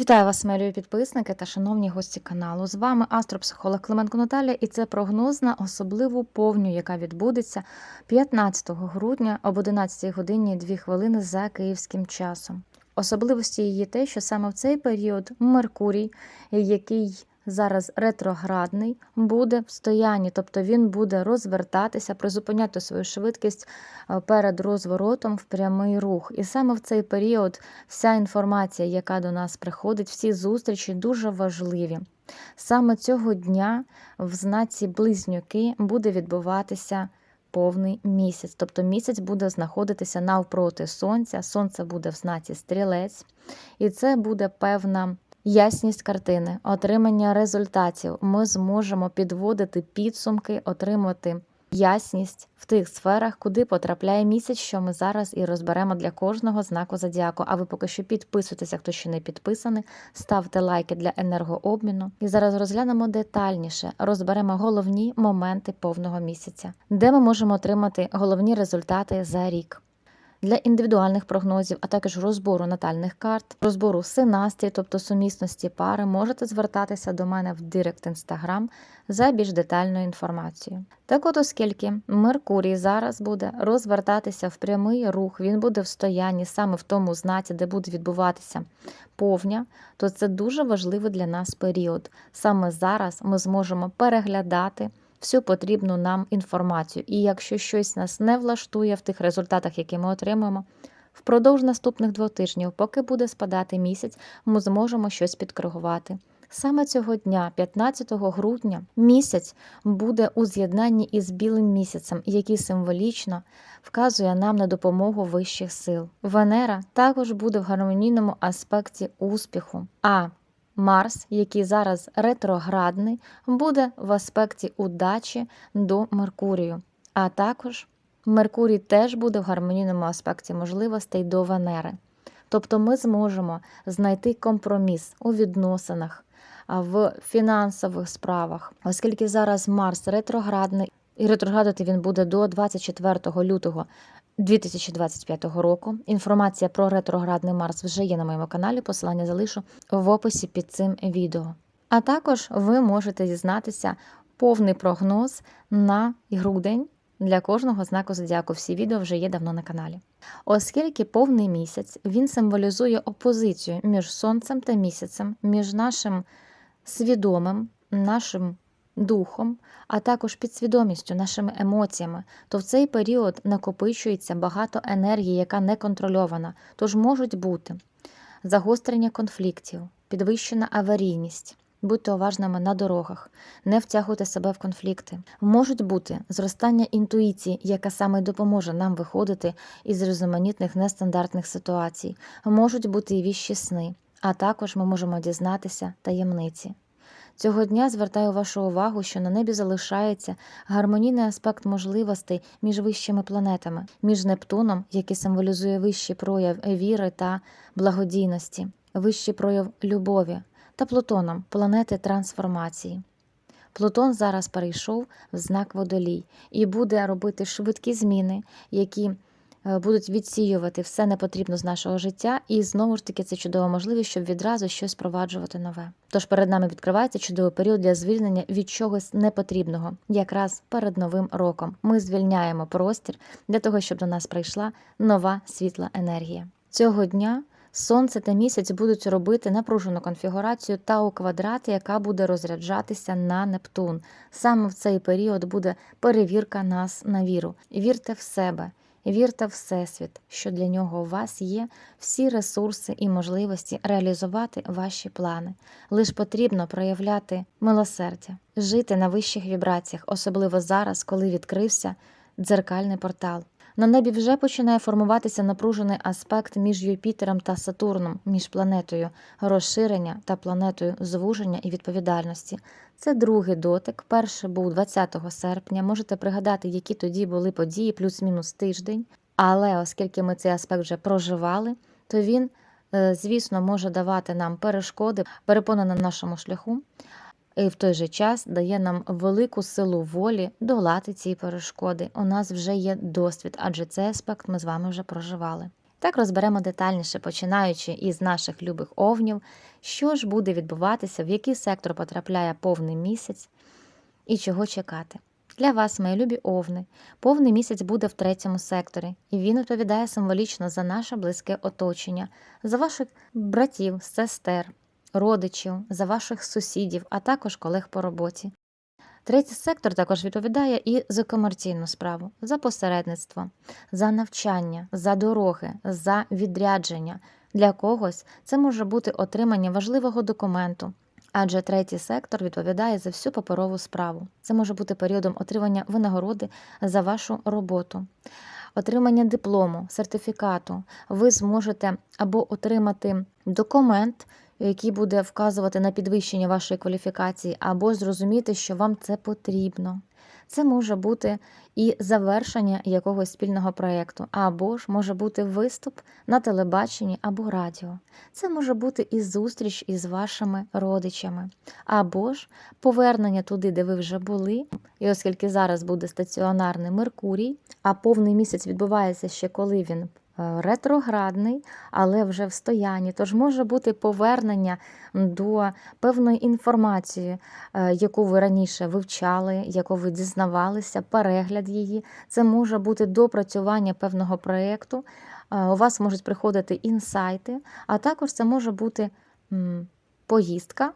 Вітаю вас, милі підписники та шановні гості каналу. З вами астропсихолог Клименко Наталя, і це прогноз на особливу повню, яка відбудеться 15 грудня об 11 годині 2 хвилини за київським часом. Особливості її те, що саме в цей період Меркурій, який зараз ретроградний, буде в стоянні, тобто він буде розвертатися, призупиняти свою швидкість е, перед розворотом в прямий рух. І саме в цей період вся інформація, яка до нас приходить, всі зустрічі дуже важливі. Саме цього дня в знаці близнюки буде відбуватися повний місяць. Тобто місяць буде знаходитися навпроти сонця, сонце буде в знаці стрілець, і це буде певна. Ясність картини, отримання результатів. Ми зможемо підводити підсумки, отримати ясність в тих сферах, куди потрапляє місяць, що ми зараз і розберемо для кожного знаку зодіаку. А ви поки що підписуйтеся, хто ще не підписаний, ставте лайки для енергообміну. І зараз розглянемо детальніше, розберемо головні моменти повного місяця, де ми можемо отримати головні результати за рік. Для індивідуальних прогнозів, а також розбору натальних карт, розбору синастрій, тобто сумісності пари, можете звертатися до мене в Директ Інстаграм за більш детальною інформацією. Так от, оскільки Меркурій зараз буде розвертатися в прямий рух, він буде в стоянні саме в тому знаці, де буде відбуватися повня, то це дуже важливий для нас період. Саме зараз ми зможемо переглядати всю потрібну нам інформацію. І якщо щось нас не влаштує в тих результатах, які ми отримуємо, впродовж наступних двох тижнів, поки буде спадати місяць, ми зможемо щось підкоригувати. Саме цього дня, 15 грудня, місяць буде у з'єднанні із білим місяцем, який символічно вказує нам на допомогу вищих сил. Венера також буде в гармонійному аспекті успіху. А Марс, який зараз ретроградний, буде в аспекті удачі до Меркурію. А також Меркурій теж буде в гармонійному аспекті можливостей до Венери. Тобто ми зможемо знайти компроміс у відносинах, в фінансових справах, оскільки зараз Марс ретроградний, і ретроградити він буде до 24 лютого 2025 року. Інформація про ретроградний Марс вже є на моєму каналі. Посилання залишу в описі під цим відео. А також ви можете дізнатися повний прогноз на грудень для кожного знаку зодіаку. Всі відео вже є давно на каналі. Оскільки повний місяць він символізує опозицію між сонцем та місяцем, між нашим свідомим, нашим духом, а також підсвідомістю, нашими емоціями, то в цей період накопичується багато енергії, яка не контрольована, тож можуть бути загострення конфліктів, підвищена аварійність. Будьте уважними на дорогах, не втягуйте себе в конфлікти. Можуть бути зростання інтуїції, яка саме допоможе нам виходити із різноманітних нестандартних ситуацій. Можуть бути і віщі сни, а також ми можемо дізнатися таємниці. Цього дня звертаю вашу увагу, що на небі залишається гармонійний аспект можливостей між вищими планетами, між Нептуном, який символізує вищий прояв віри та благодійності, вищий прояв любові, та Плутоном планети трансформації. Плутон зараз перейшов в знак водолій і буде робити швидкі зміни, які будуть відсіювати все непотрібно з нашого життя, і знову ж таки це чудова можливість, щоб відразу щось впроваджувати нове. Тож перед нами відкривається чудовий період для звільнення від чогось непотрібного, якраз перед новим роком. Ми звільняємо простір для того, щоб до нас прийшла нова світла енергія. Цього дня. Сонце та місяць будуть робити напружену конфігурацію та у квадраті, яка буде розряджатися на Нептун. Саме в цей період буде перевірка нас на віру. Вірте в себе, вірте в Всесвіт, що для нього у вас є всі ресурси і можливості реалізувати ваші плани. Лиш потрібно проявляти милосердя, жити на вищих вібраціях, особливо зараз, коли відкрився дзеркальний портал. На небі вже починає формуватися напружений аспект між Юпітером та Сатурном, між планетою розширення та планетою звуження і відповідальності. Це другий дотик. Перший був 20 серпня. Можете пригадати, які тоді були події, плюс-мінус тиждень. Але оскільки ми цей аспект вже проживали, то він, е, звісно, може давати нам перешкоди, перепони на нашому шляху і в той же час дає нам велику силу волі долати ці перешкоди. У нас вже є досвід, адже цей аспект ми з вами вже проживали. Так розберемо детальніше, починаючи із наших любих овнів, що ж буде відбуватися, в який сектор потрапляє повний місяць і чого чекати. Для вас, мої любі овни, повний місяць буде в третьому секторі, і він відповідає символічно за наше близьке оточення, за ваших братів, сестер, родичів, за ваших сусідів, а також колег по роботі. Третій сектор також відповідає і за комерційну справу, за посередництво, за навчання, за дороги, за відрядження. Для когось це може бути отримання важливого документу, адже третій сектор відповідає за всю паперову справу. Це може бути періодом отримання винагороди за вашу роботу, отримання диплому, сертифікату. Ви зможете або отримати документ, який буде вказувати на підвищення вашої кваліфікації, або зрозуміти, що вам це потрібно. Це може бути і завершення якогось спільного проєкту, або ж може бути виступ на телебаченні або радіо. Це може бути і зустріч із вашими родичами, або ж повернення туди, де ви вже були. І оскільки зараз буде стаціонарний Меркурій, а повний місяць відбувається ще коли він ретроградний, але вже в стоянні. Тож може бути повернення до певної інформації, е, яку ви раніше вивчали, яку ви дізнавалися, перегляд її. Це може бути допрацювання певного проєкту. Е, У вас можуть приходити інсайти, а також це може бути поїздка,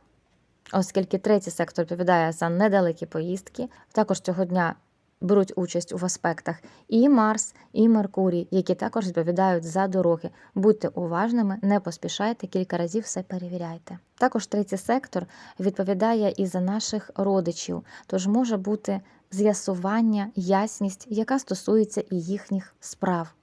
оскільки третій сектор відповідає за недалекі поїздки. Також цього дня беруть участь у аспектах і Марс, і Меркурій, які також відповідають за дороги. Будьте уважними, не поспішайте, кілька разів все перевіряйте. Також третій сектор відповідає і за наших родичів, тож може бути з'ясування, ясність, яка стосується і їхніх справ.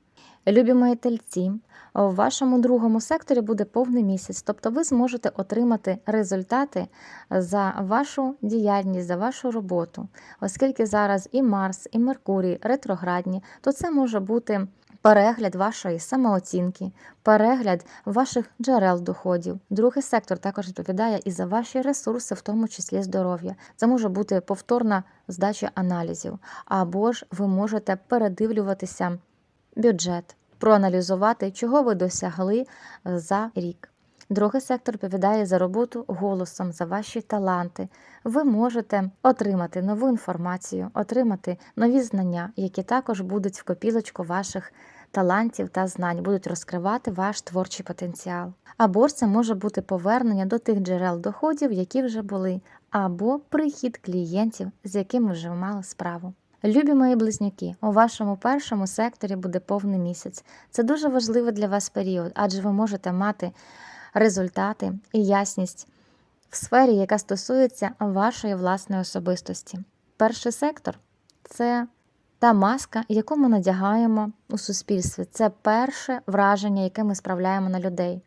Любі мої тельці, в вашому другому секторі буде повний місяць, тобто ви зможете отримати результати за вашу діяльність, за вашу роботу. Оскільки зараз і Марс, і Меркурій ретроградні, то це може бути перегляд вашої самооцінки, перегляд ваших джерел доходів. Другий сектор також відповідає і за ваші ресурси, в тому числі здоров'я. Це може бути повторна здача аналізів, або ж ви можете передивлюватися бюджет, проаналізувати, чого ви досягли е, за рік. Другий сектор відповідає за роботу голосом, за ваші таланти. Ви можете отримати нову інформацію, отримати нові знання, які також будуть в копілочку ваших талантів та знань, будуть розкривати ваш творчий потенціал. Або ж це може бути повернення до тих джерел доходів, які вже були, або прихід клієнтів, з якими вже мали справу. Любі мої близнюки, у вашому першому секторі буде повний місяць. Це дуже важливий для вас період, адже ви можете мати результати і ясність в сфері, яка стосується вашої власної особистості. Перший сектор це та маска, яку ми надягаємо у суспільстві. Це перше враження, яке ми справляємо на людей.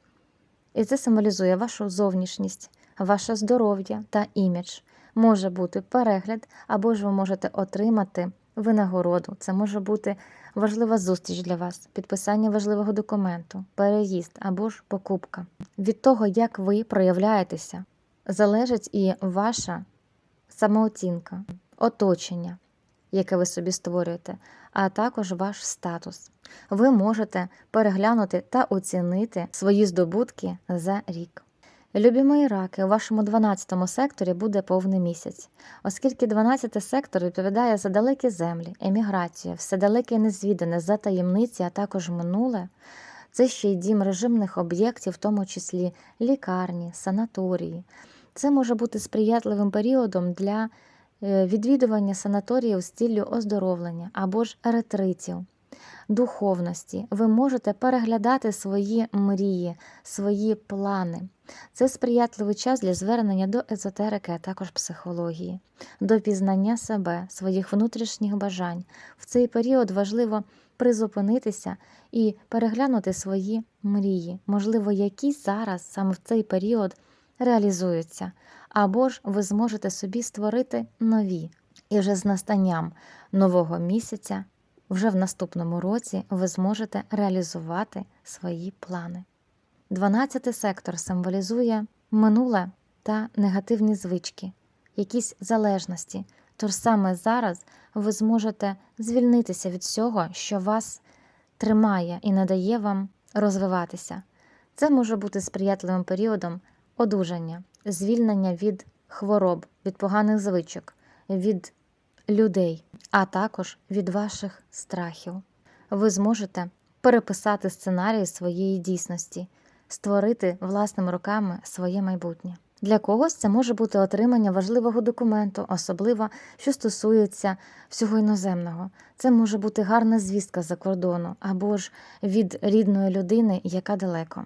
І це символізує вашу зовнішність, ваше здоров'я та імідж. Може бути перегляд, або ж ви можете отримати винагороду. Це може бути важлива зустріч для вас, підписання важливого документу, переїзд або ж покупка. Від того, як ви проявляєтеся, залежить і ваша самооцінка, оточення, яке ви собі створюєте, а також ваш статус. Ви можете переглянути та оцінити свої здобутки за рік. Любі мої раки, у вашому 12 секторі буде повний місяць, оскільки 12 сектор відповідає за далекі землі, еміграцію, все далеке і незвідане, за таємниці, а також минуле. Це ще й дім режимних об'єктів, в тому числі лікарні, санаторії. Це може бути сприятливим періодом для е, відвідування санаторіїв з ціллю оздоровлення або ж ретритів духовності. Ви можете переглядати свої мрії, свої плани. Це сприятливий час для звернення до езотерики, а також психології, до пізнання себе, своїх внутрішніх бажань. В цей період важливо призупинитися і переглянути свої мрії, можливо, які зараз саме в цей період реалізуються, або ж ви зможете собі створити нові. І вже з настанням нового місяця вже в наступному році ви зможете реалізувати свої плани. 12 сектор символізує минуле та негативні звички, якісь залежності. Тож саме зараз ви зможете звільнитися від всього, що вас тримає і не дає вам розвиватися. Це може бути сприятливим періодом одужання, звільнення від хвороб, від поганих звичок, від людей, а також від ваших страхів. Ви зможете переписати сценарії своєї дійсності, створити власними руками своє майбутнє. Для когось це може бути отримання важливого документу, особливо що стосується всього іноземного. Це може бути гарна звістка за кордону або ж від рідної людини, яка далеко.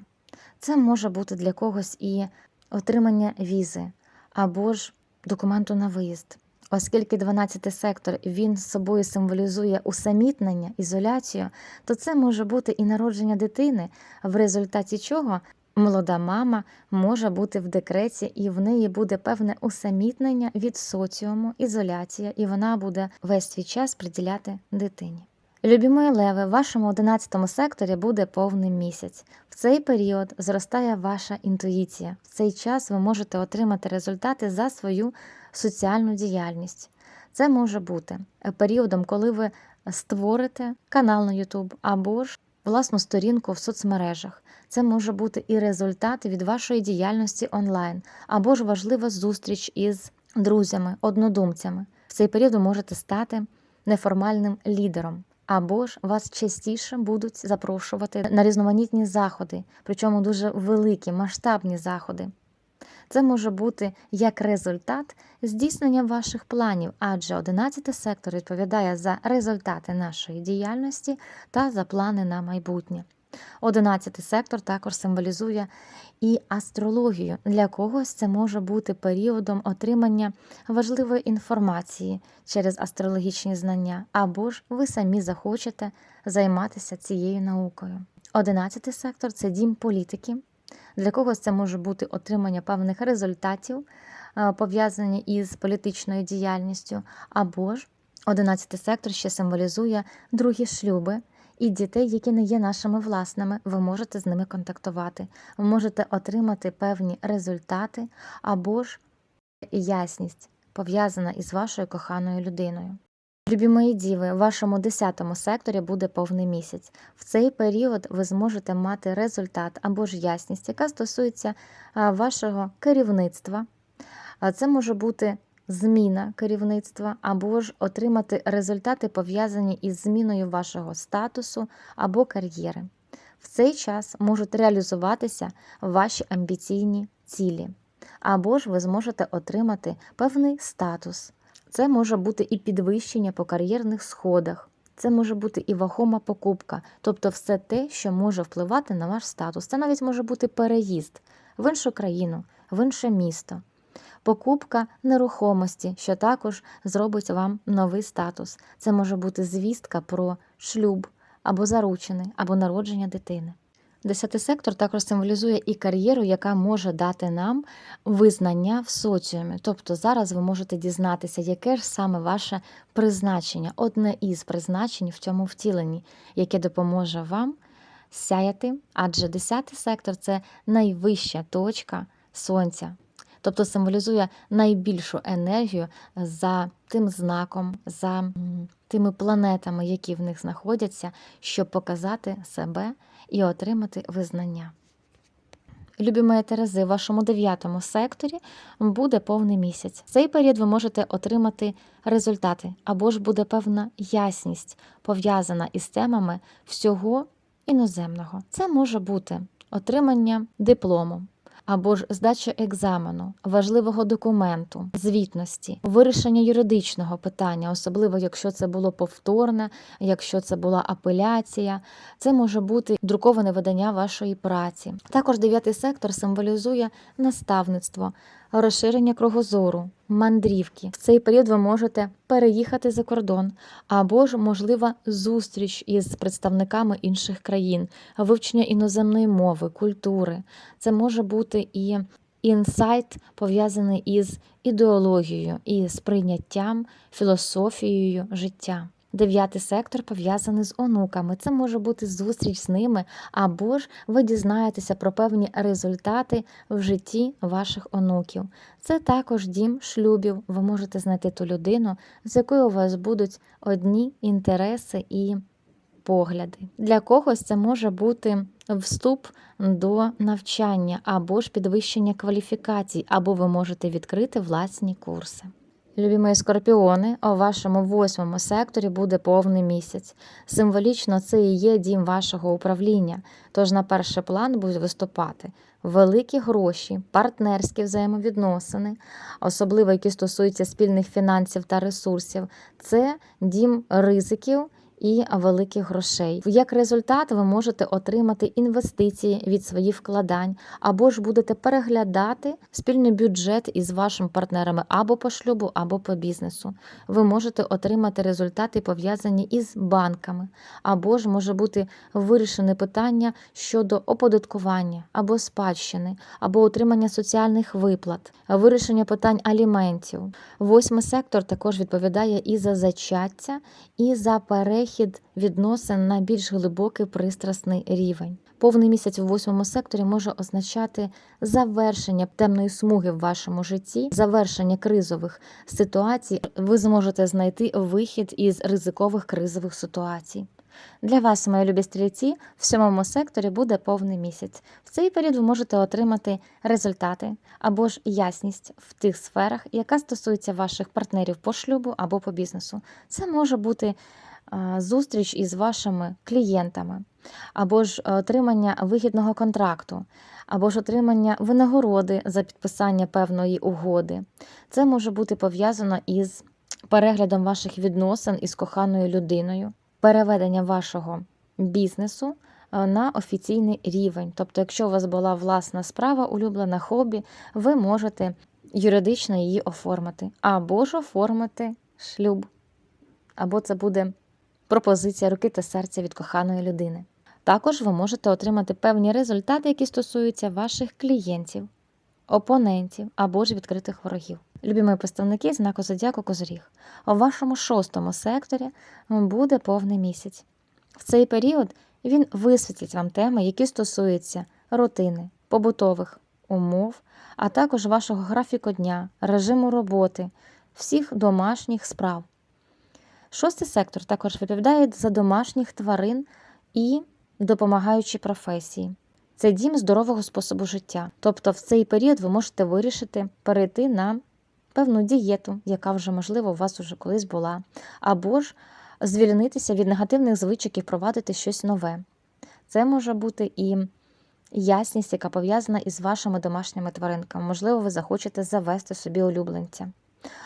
Це може бути для когось і отримання візи або ж документу на виїзд. Оскільки 12-й сектор він з собою символізує усамітнення, ізоляцію, то це може бути і народження дитини, в результаті чого молода мама може бути в декреті, і в неї буде певне усамітнення від соціуму, ізоляція, і вона буде весь свій час приділяти дитині. Любі леви, в вашому 11 секторі буде повний місяць. В цей період зростає ваша інтуїція. В цей час ви можете отримати результати за свою соціальну діяльність. Це може бути періодом, коли ви створите канал на YouTube або ж власну сторінку в соцмережах. Це може бути і результат від вашої діяльності онлайн, або ж важлива зустріч із друзями, однодумцями. В цей період ви можете стати неформальним лідером. Або ж вас частіше будуть запрошувати на різноманітні заходи, причому дуже великі масштабні заходи. Це може бути як результат здійснення ваших планів, адже 11 сектор відповідає за результати нашої діяльності та за плани на майбутнє. 11 сектор також символізує і астрологію. Для когось це може бути періодом отримання важливої інформації через астрологічні знання, або ж ви самі захочете займатися цією наукою. 11 сектор це дім політики. Для когось це може бути отримання певних результатів, пов'язані із політичною діяльністю, або ж 11 сектор ще символізує другі шлюби і дітей, які не є нашими власними, ви можете з ними контактувати, ви можете отримати певні результати або ж ясність, пов'язана із вашою коханою людиною. Любі мої діви, в вашому 10 секторі буде повний місяць. В цей період ви зможете мати результат або ж ясність, яка стосується вашого керівництва. Це може бути зміна керівництва, або ж отримати результати, пов'язані із зміною вашого статусу або кар'єри. В цей час можуть реалізуватися ваші амбіційні цілі, або ж ви зможете отримати певний статус. Це може бути і підвищення по кар'єрних сходах, це може бути і вагома покупка, тобто все те, що може впливати на ваш статус. Це навіть може бути переїзд в іншу країну, в інше місто, покупка нерухомості, що також зробить вам новий статус. Це може бути звістка про шлюб або заручини, або народження дитини. Десятий сектор також символізує і кар'єру, яка може дати нам визнання в соціумі. Тобто зараз ви можете дізнатися, яке ж саме ваше призначення, одне із призначень в цьому втіленні, яке допоможе вам сяяти, адже десятий сектор це найвища точка сонця. Тобто символізує найбільшу енергію за тим знаком, за тими планетами, які в них знаходяться, щоб показати себе і отримати визнання. Любі мої Терези, в вашому дев'ятому секторі буде повний місяць. В цей період ви можете отримати результати, або ж буде певна ясність, пов'язана із темами всього іноземного. Це може бути отримання диплому, або ж здача екзамену, важливого документу, звітності, вирішення юридичного питання, особливо якщо це було повторне, якщо це була апеляція, це може бути друковане видання вашої праці. Також дев'ятий сектор символізує наставництво, розширення кругозору, мандрівки. В цей період ви можете переїхати за кордон, або ж можлива зустріч із представниками інших країн, вивчення іноземної мови, культури. Це може бути і інсайт пов'язаний із ідеологією і сприйняттям, філософією життя. Дев'ятий сектор пов'язаний з онуками. Це може бути зустріч з ними, або ж ви дізнаєтеся про певні результати в житті ваших онуків. Це також дім шлюбів. Ви можете знайти ту людину, з якою у вас будуть одні інтереси і погляди. Для когось це може бути вступ до навчання або ж підвищення кваліфікацій, або ви можете відкрити власні курси. Любі мої скорпіони, у вашому восьмому секторі буде повний місяць. Символічно це і є дім вашого управління. Тож на перший план будуть виступати великі гроші, партнерські взаємовідносини, особливо які стосуються спільних фінансів та ресурсів. Це дім ризиків і великих грошей. Як результат, ви можете отримати інвестиції від своїх вкладань, або ж будете переглядати спільний бюджет із вашими партнерами або по шлюбу, або по бізнесу. Ви можете отримати результати, пов'язані із банками, або ж може бути вирішене питання щодо оподаткування або спадщини, або отримання соціальних виплат, вирішення питань аліментів. Восьмий сектор також відповідає і за зачаття, і за перехід відносин на більш глибокий пристрасний рівень. Повний місяць у восьмому секторі може означати завершення темної смуги в вашому житті, завершення кризових ситуацій. Ви зможете знайти вихід із ризикових кризових ситуацій. Для вас, мої любі стрільці, в сьомому секторі буде повний місяць. В цей період ви можете отримати результати або ж ясність в тих сферах, яка стосується ваших партнерів по шлюбу або по бізнесу. Це може бути зустріч із вашими клієнтами, або ж отримання вигідного контракту, або ж отримання винагороди за підписання певної угоди. Це може бути пов'язано із переглядом ваших відносин із коханою людиною переведення вашого бізнесу е, на офіційний рівень. Тобто, якщо у вас була власна справа, улюблена хобі, ви можете юридично її оформити, або ж оформити шлюб, або це буде пропозиція руки та серця від коханої людини. Також ви можете отримати певні результати, які стосуються ваших клієнтів, опонентів або ж відкритих ворогів. Любі мої представники знаку Зодіаку Козиріг. У вашому шостому секторі буде повний місяць. В цей період він висвітлить вам теми, які стосуються рутини, побутових умов, а також вашого графіку дня, режиму роботи, всіх домашніх справ. Шостий сектор також відповідає за домашніх тварин і допомагаючі професії. Це дім здорового способу життя. Тобто в цей період ви можете вирішити перейти на певну дієту, яка вже, можливо, у вас уже колись була, або ж звільнитися від негативних звичок і впровадити щось нове. Це може бути і ясність, яка пов'язана із вашими домашніми тваринками. Можливо, ви захочете завести собі улюбленця.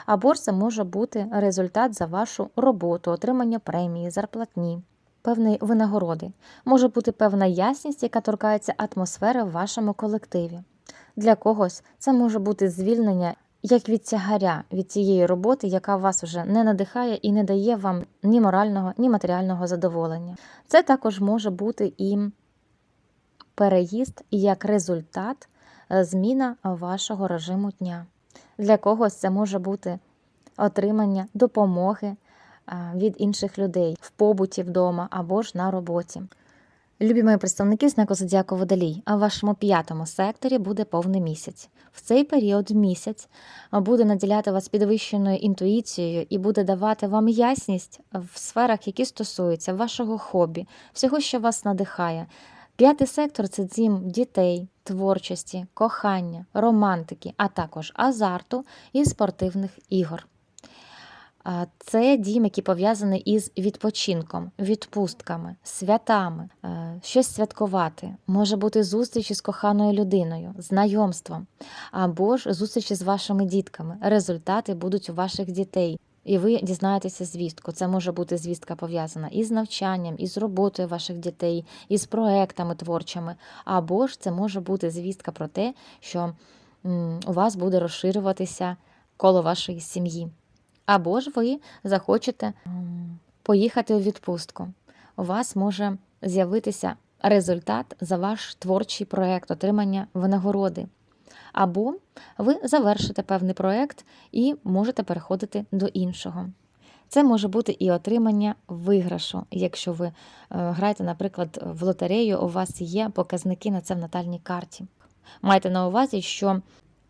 Або це може бути результат за вашу роботу, отримання премії, зарплатні, певної винагороди. Може бути певна ясність, яка торкається атмосфери в вашому колективі. Для когось це може бути звільнення як від тягаря від цієї роботи, яка вас вже не надихає і не дає вам ні морального, ні матеріального задоволення. Це також може бути і переїзд як результат е, зміна вашого режиму дня. Для когось це може бути отримання допомоги е, від інших людей в побуті вдома або ж на роботі. Любі мої представники знаку Зодіаку Водолій, а в вашому п'ятому секторі буде повний місяць. В цей період місяць буде наділяти вас підвищеною інтуїцією і буде давати вам ясність в сферах, які стосуються вашого хобі, всього, що вас надихає. П'ятий сектор це дім дітей, творчості, кохання, романтики, а також азарту і спортивних ігор. Це дім, який пов'язаний із відпочинком, відпустками, святами, щось святкувати. Може бути зустріч із коханою людиною, знайомством, або ж зустрічі з вашими дітками. Результати будуть у ваших дітей. І ви дізнаєтеся звістку. Це може бути звістка пов'язана із навчанням, із роботою ваших дітей, із проектами творчими, або ж це може бути звістка про те, що у вас буде розширюватися коло вашої сім'ї. Або ж ви захочете поїхати у відпустку. У вас може з'явитися результат за ваш творчий проєкт, отримання винагороди. Або ви завершите певний проєкт і можете переходити до іншого. Це може бути і отримання виграшу. Якщо ви е, граєте, наприклад, в лотерею, у вас є показники на це в натальній карті. Майте на увазі, що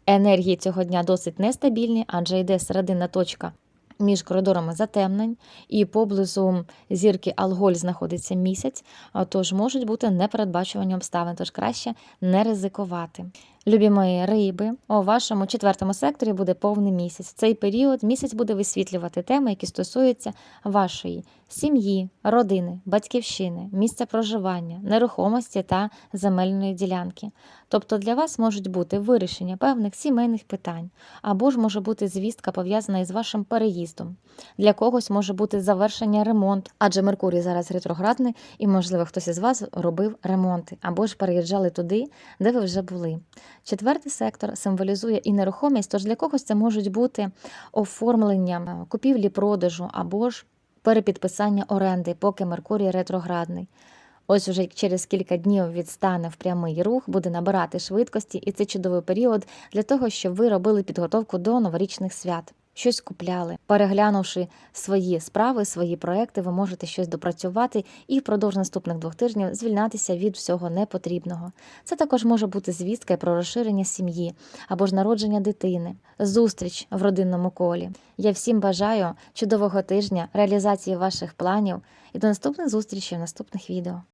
енергії цього дня досить нестабільні, адже йде середина точка між коридорами затемнень, і поблизу зірки Алголь знаходиться місяць, тож можуть бути непередбачувані обставини, тож краще не ризикувати. Любі мої риби, у вашому четвертому секторі буде повний місяць. В цей період місяць буде висвітлювати теми, які стосуються вашої сім'ї, родини, батьківщини, місця проживання, нерухомості та земельної ділянки. Тобто для вас можуть бути вирішення певних сімейних питань, або ж може бути звістка пов'язана із вашим переїздом. Для когось може бути завершення ремонту, адже Меркурій зараз ретроградний, і, можливо, хтось із вас робив ремонти або ж переїжджали туди, де ви вже були. Четвертий сектор символізує і нерухомість, тож для когось це можуть бути оформлення е, купівлі-продажу або ж перепідписання оренди, поки Меркурій ретроградний. Ось уже через кілька днів відстане в прямий рух, буде набирати швидкості, і це чудовий період для того, щоб ви робили підготовку до новорічних свят. Щось купляли, переглянувши свої справи, свої проекти, ви можете щось допрацювати і впродовж наступних двох тижнів звільнятися від всього непотрібного. Це також може бути звістка про розширення сім'ї або ж народження дитини, зустріч в родинному колі. Я всім бажаю чудового тижня, реалізації ваших планів і до наступних зустрічей в наступних відео.